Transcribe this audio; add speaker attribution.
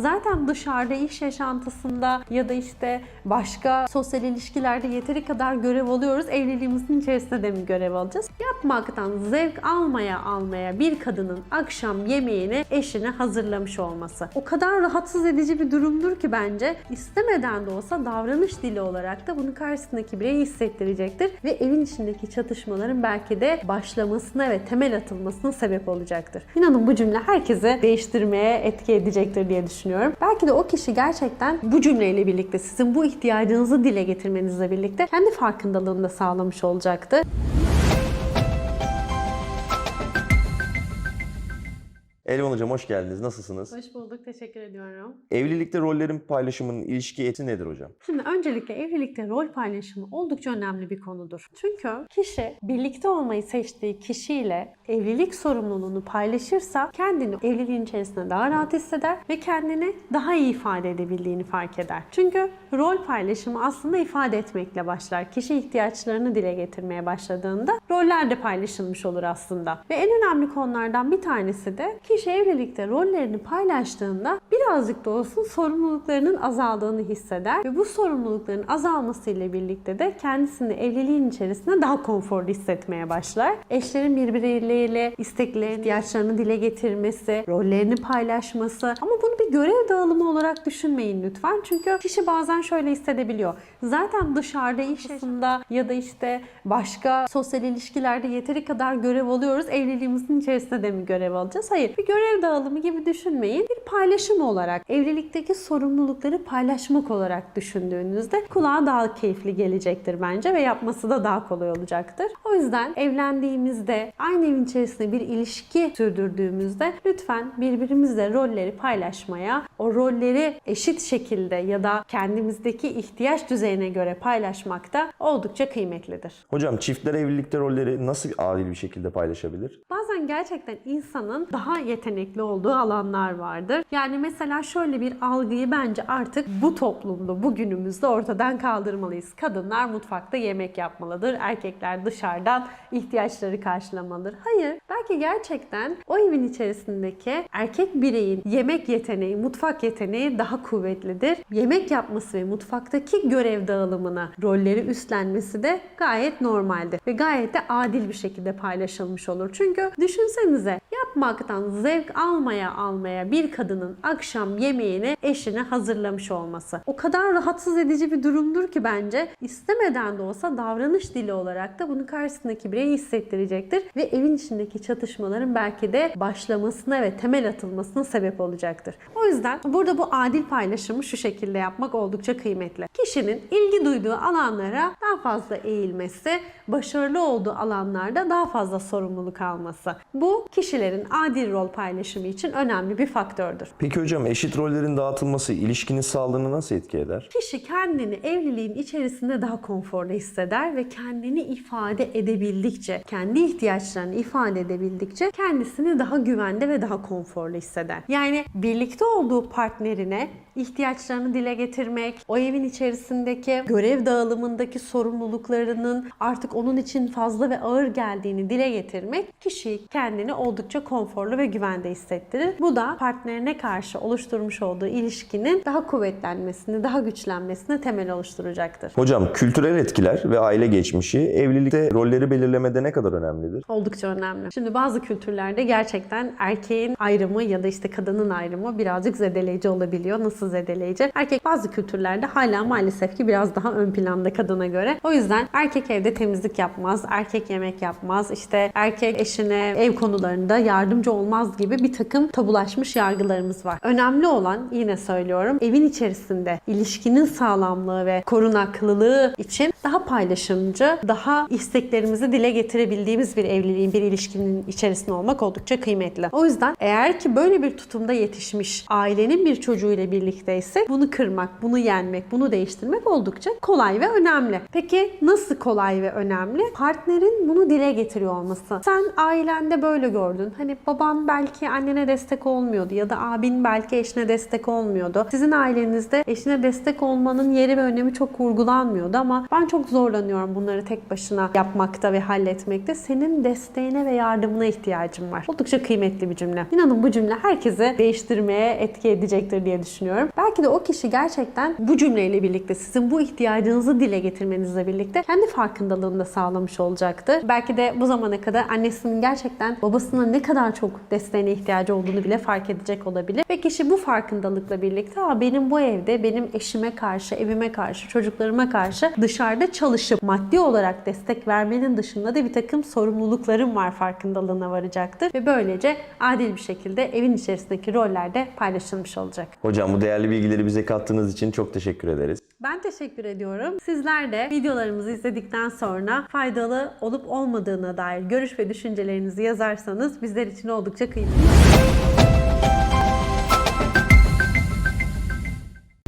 Speaker 1: Zaten dışarıda iş yaşantısında ya da işte başka sosyal ilişkilerde yeteri kadar görev alıyoruz. Evliliğimizin içerisinde de mi görev alacağız? Yapmaktan zevk almaya almaya bir kadının akşam yemeğini eşine hazırlamış olması. O kadar rahatsız edici bir durumdur ki bence istemeden de olsa davranış dili olarak da bunu karşısındaki bireye hissettirecektir ve evin içindeki çatışmaların belki de başlamasına ve temel atılmasına sebep olacaktır. İnanın bu cümle herkese değiştirmeye etki edecektir diye düşünüyorum. Belki de o kişi gerçekten bu cümleyle birlikte sizin bu ihtiyacınızı dile getirmenizle birlikte kendi farkındalığını da sağlamış olacaktır.
Speaker 2: Elvan Hocam hoş geldiniz. Nasılsınız?
Speaker 1: Hoş bulduk, teşekkür ediyorum.
Speaker 2: Evlilikte rollerin paylaşımının ilişki eti nedir hocam?
Speaker 1: Şimdi öncelikle evlilikte rol paylaşımı oldukça önemli bir konudur. Çünkü kişi birlikte olmayı seçtiği kişiyle evlilik sorumluluğunu paylaşırsa kendini evliliğin içerisinde daha rahat hisseder ve kendini daha iyi ifade edebildiğini fark eder. Çünkü rol paylaşımı aslında ifade etmekle başlar. Kişi ihtiyaçlarını dile getirmeye başladığında roller de paylaşılmış olur aslında. Ve en önemli konulardan bir tanesi de kişi evlilikte rollerini paylaştığında birazcık da olsun sorumluluklarının azaldığını hisseder ve bu sorumlulukların azalmasıyla birlikte de kendisini evliliğin içerisinde daha konforlu hissetmeye başlar. Eşlerin birbirleriyle isteklerini, ihtiyaçlarını dile getirmesi, rollerini paylaşması ama bunu bir görev dağılımı olarak düşünmeyin lütfen. Çünkü kişi bazen şöyle hissedebiliyor. Zaten dışarıda iş yaşında ya da işte başka sosyal ilişkilerde yeteri kadar görev alıyoruz. Evliliğimizin içerisinde de mi görev alacağız? Hayır. Bir görev dağılımı gibi düşünmeyin. Bir paylaşım olarak, evlilikteki sorumlulukları paylaşmak olarak düşündüğünüzde kulağa daha keyifli gelecektir bence ve yapması da daha kolay olacaktır. O yüzden evlendiğimizde, aynı evin içerisinde bir ilişki sürdürdüğümüzde lütfen birbirimizle rolleri paylaşmaya, o rolleri eşit şekilde ya da kendimizdeki ihtiyaç düzeyine göre paylaşmak da oldukça kıymetlidir.
Speaker 2: Hocam çiftler evlilikte rolleri nasıl adil bir şekilde paylaşabilir?
Speaker 1: Bazen gerçekten insanın daha yetenekli olduğu alanlar vardır. Yani mesela şöyle bir algıyı bence artık bu toplumda, bugünümüzde ortadan kaldırmalıyız. Kadınlar mutfakta yemek yapmalıdır, erkekler dışarıdan ihtiyaçları karşılamalıdır. Hayır, belki gerçekten o evin içerisindeki erkek bireyin yemek yeteneği, mutfak yeteneği daha kuvvetlidir. Yemek yapması ve mutfaktaki görev dağılımına rolleri üstlenmesi de gayet normaldir ve gayet de adil bir şekilde paylaşılmış olur. Çünkü düşünsenize yapmaktan zevk almaya almaya bir kadının akşam yemeğini eşine hazırlamış olması. O kadar rahatsız edici bir durumdur ki bence istemeden de olsa davranış dili olarak da bunu karşısındaki bireye hissettirecektir ve evin içindeki çatışmaların belki de başlamasına ve temel atılmasına sebep olacaktır. O yüzden burada bu adil paylaşımı şu şekilde yapmak oldukça kıymetli. Kişinin ilgi duyduğu alanlara daha fazla eğilmesi, başarılı olduğu alanlarda daha fazla sorumluluk alması. Bu kişilerin adil rol paylaşımı için önemli bir faktördür.
Speaker 2: Peki hocam eşit rollerin dağıtılması ilişkinin sağlığını nasıl etki eder?
Speaker 1: Kişi kendini evliliğin içerisinde daha konforlu hisseder ve kendini ifade edebildikçe, kendi ihtiyaçlarını ifade edebildikçe kendisini daha güvende ve daha konforlu hisseder. Yani birlikte olduğu partnerine ihtiyaçlarını dile getirmek, o evin içerisindeki görev dağılımındaki sorumluluklarının artık onun için fazla ve ağır geldiğini dile getirmek kişiyi kendini oldukça konforlu ve güvende hissettirir. Bu da partnerine karşı oluşturmuş olduğu ilişkinin daha kuvvetlenmesini, daha güçlenmesine temel oluşturacaktır.
Speaker 2: Hocam kültürel etkiler ve aile geçmişi evlilikte rolleri belirlemede ne kadar önemlidir?
Speaker 1: Oldukça önemli. Şimdi bazı kültürlerde gerçekten erkeğin ayrımı ya da işte kadının ayrımı birazcık zedeleyici olabiliyor. Nasıl zedeleyici? Erkek bazı kültürlerde hala maalesef ki biraz daha ön planda kadına göre. O yüzden erkek evde temizlik yapmaz, erkek yemek yapmaz, işte erkek eşine ev konularında yardımcı olmaz gibi bir takım tabulaşmış yargılarımız var. Önemli olan yine söylüyorum evin içerisinde ilişkinin sağlamlığı ve korunaklılığı için daha paylaşımcı, daha isteklerimizi dile getirebildiğimiz bir evliliğin, bir ilişkinin içerisinde olmak oldukça kıymetli. O yüzden eğer ki böyle bir tutumda yetişmiş ailenin bir çocuğuyla birlikte birlikteyse bunu kırmak, bunu yenmek, bunu değiştirmek oldukça kolay ve önemli. Peki nasıl kolay ve önemli? Partnerin bunu dile getiriyor olması. Sen ailende böyle gördün. Hani baban belki annene destek olmuyordu ya da abin belki eşine destek olmuyordu. Sizin ailenizde eşine destek olmanın yeri ve önemi çok vurgulanmıyordu ama ben çok zorlanıyorum bunları tek başına yapmakta ve halletmekte. Senin desteğine ve yardımına ihtiyacım var. Oldukça kıymetli bir cümle. İnanın bu cümle herkesi değiştirmeye etki edecektir diye düşünüyorum. Belki de o kişi gerçekten bu cümleyle birlikte sizin bu ihtiyacınızı dile getirmenizle birlikte kendi farkındalığını da sağlamış olacaktır. Belki de bu zamana kadar annesinin gerçekten babasına ne kadar çok desteğine ihtiyacı olduğunu bile fark edecek olabilir. Ve kişi bu farkındalıkla birlikte Aa, benim bu evde benim eşime karşı, evime karşı, çocuklarıma karşı dışarıda çalışıp maddi olarak destek vermenin dışında da bir takım sorumluluklarım var farkındalığına varacaktır. Ve böylece adil bir şekilde evin içerisindeki rollerde paylaşılmış olacak.
Speaker 2: Hocam bu değerli bilgileri bize kattığınız için çok teşekkür ederiz.
Speaker 1: Ben teşekkür ediyorum. Sizler de videolarımızı izledikten sonra faydalı olup olmadığına dair görüş ve düşüncelerinizi yazarsanız bizler için oldukça kıymetli.